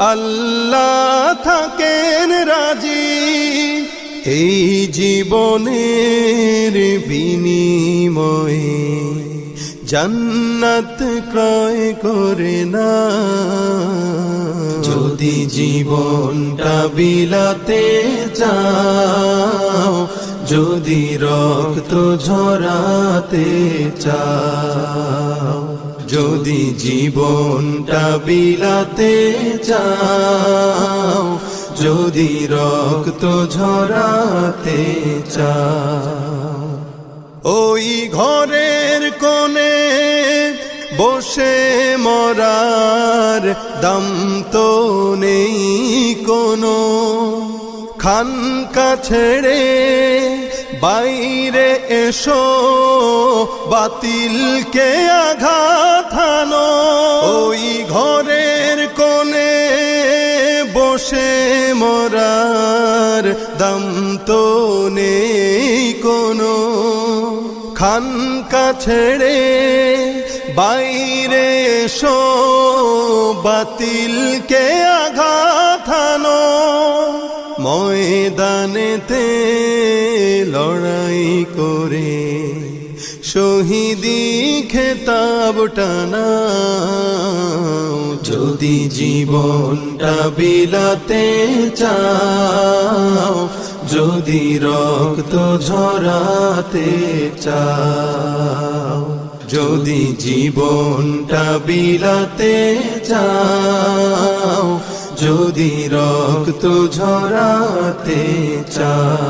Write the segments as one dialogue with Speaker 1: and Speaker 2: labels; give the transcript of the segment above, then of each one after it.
Speaker 1: আল্লাহ থাকেন রাজি এই জীবনের বিনিময়ে জান্নাত ক্রয় করে না। যদি জীবনটা বিলাতে চাও, যদি রক্ত ঝরাতে চাও। যদি জীবনটা বিলাতে চাও, যদি রক্ত ঝরাতে চাও। ওই ঘরের কোণে বসে মরার দম তো নেই কোনো। খানকা ছেড়ে বাইরে এসো, বাতিলকে আঘাত দম তো নেই কোনো। খানকা ছেড়ে বাইরে শো বাতিলকে আঘাথানো ময়দানেতে লড়াই করে শহীদি খেতাব টানা যদি জীবনটা বিলাতে চাও, যদি রক্ত ঝরাতে চাও, যদি জীবনটা বিলাতে চাও, যদি রক্ত ঝরাতে চাও।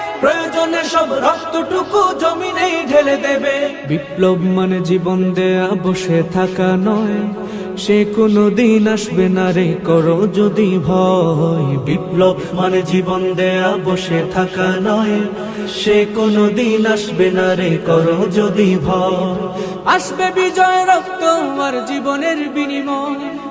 Speaker 2: প্রয়োজনে সব রক্তটুকু জমিনেই ঢেলে দেবে। বিপ্লব মানে জীবন দেয়া বসে থাকা নয়। সে কোনো দিন আসবে না রে করো যদি ভয়। বিপ্লব মানে জীবন দেয়া বসে থাকা নয়। সে কোনো দিন আসবে না রে করো যদি ভয়। আসবে বিজয় রক্ত আমার জীবনের বিনিময়।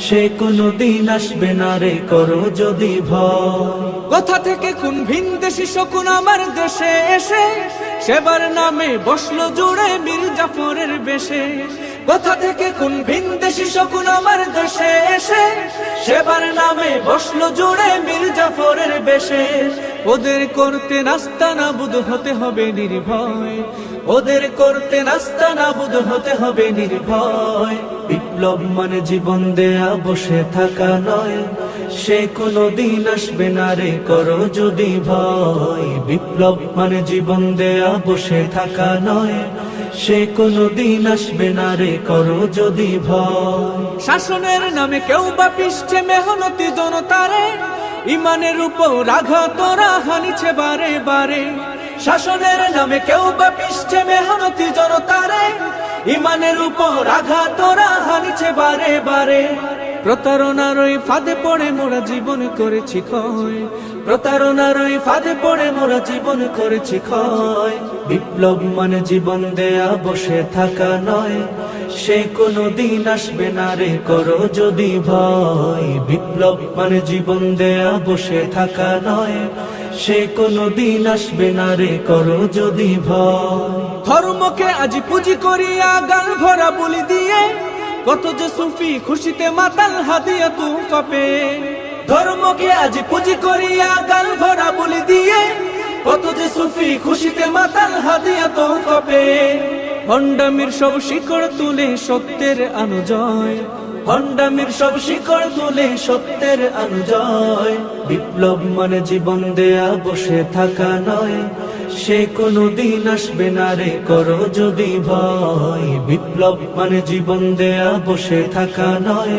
Speaker 2: সে কোনো দিন আসবে না রে, করো যদি ভয়। কোথা থেকে কোন ভিন দেশি শকুন আমার দেশে এসে? সেবার নামে বসল জুড়ে মীর জাফরের বেশে। কোথা থেকে কোন ভিন দেশি শকুন আমার দেশে এসে? সেবার নামে বসল জুড়ে মীর বেশে। ওদের করতে নাস্তা নাবুদ হতে হবে নির্ভয়। ওদের করতে নাস্তা নাবুদ হতে হবে নির্ভয়। বিপ্লব মানে জীবন দেয়া, বসে থাকা নয়। সে কোনো দিন আসবে না রে, করো যদি ভয়। বিপ্লব মানে জীবন দেয়া, বসে থাকা নয়। সে কোনো দিন আসবে না রে, করো যদি ভয়। শাসনের নামে কেউ বা পিসছে মেহনতি জনতারে, ইমানের উপর আঘাত তোরা হানিছে বারে বারে। শাসনের নামে কেউ বা পিসছে মেহনতি জনতারে, ইমানের উপর আঘাত হানিছে বারে বারে। প্রতারণার ওই ফাঁদে পড়ে মোরা জীবন করেছি ক্ষয়। প্রতারণার ফাঁদে পড়ে মোরা জীবন করেছি ক্ষয়। বিপ্লব মানে জীবন দেয়া, বসে থাকা নয়। সে কোনো দিন আসবে না রে, করো যদি ভয়। বিপ্লব মানে জীবন দেয়া, বসে থাকা নয়। সে কোনো দিন আসবে না রে, করো যদি ভয়। ধর্মকে আজ পুঁজি করিয়া গাল ভরা বলি দিয়ে, কত যে সুফি খুশিতে মাতাল হাদিয়া তু পাপে ধর্মকে আজ পুঁজি করিয়া গাল ভরা বলি দিয়ে, কত যে সুফি খুশিতে মাতাল হাদিয়া তো পাপে হন্ডামির সব শিকড় তুলে সত্যের আনুজয়। হন্ডামির সব শিকড় তুলে সত্যের আনুজয়। বিপ্লব মানে জীবন দেয়া, বসে থাকা নয়। সে কোনো দিন আসবে না রে, করো যদি ভয়। বিপ্লব মানে জীবন দেয়া, বসে থাকা নয়।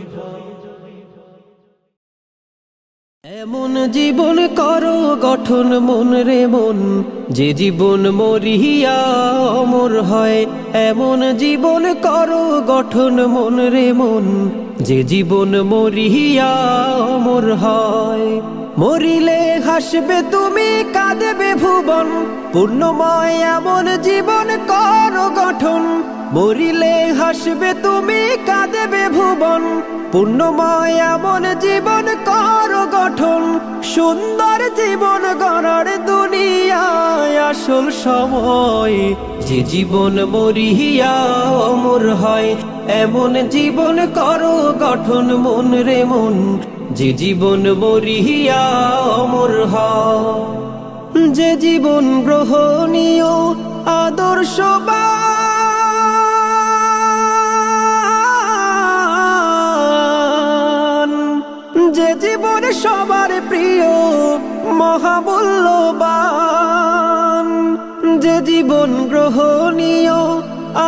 Speaker 3: এমন জীবন করো, গঠন মন রে মন। যে জীবন মরিয়া অমর হয়, এমন জীবন করো, গঠন মন রে মন। যে জীবন মরিয়া অমর হয়, মরিলে হাসবে তুমি, কাঁদবে ভুবন। পূর্ণময় এমন জীবন করো, গঠন মরিলে হাসবে তুমি, কাঁদবে ভুবন। পূর্ণময় এমন জীবন কর গঠন, সুন্দর জীবন গড়ার দুনিয়ায় আসল সময়। যে জীবন মরিয়া অমর হয়, এমন জীবন করো গঠন মন রে মন। যে জীবন মরিয়া অমর হয়, যে জীবন গ্রহণীয় আদর্শবান জীবন সবার প্রিয় মহামূল্যবান। যে জীবন গ্রহণীয়,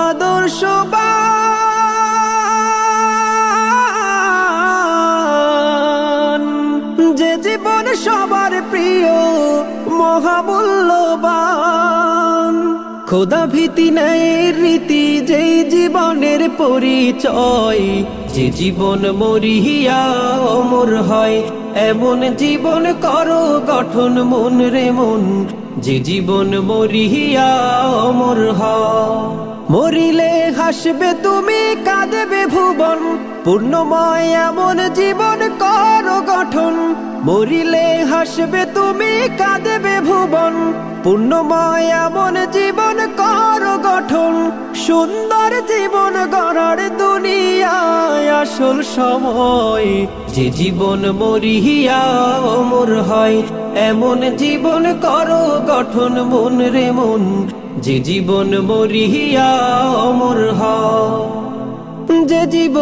Speaker 3: আদর্শবান। যে জীবন সবার প্রিয়, মহামূল্যবান। খোদা ভীতি ন্যায়ের রীতি যেই জীবনের পরিচয়, যে জীবন মরিয়া অমর হয় এমন জীবন করো, গঠন মন রে মন। যে জীবন মরিয়া অমর হয় মরিলে হাসবে তুমি, কাঁদবে ভুবন। পূর্ণময় এমন জীবন করো, গঠন। মরিলে হাসবে তুমি, কাঁদবে ভুবন। পূর্ণময় এমন জীবন করো, গঠন। সুন্দর জীবন আসল সময়, যে জীবন মরিহিয়া অমর হয়। এমন জীবন করো, গঠন মন রে মন, যে জীবন মরিহিয়া অমর হয়। যে জীবন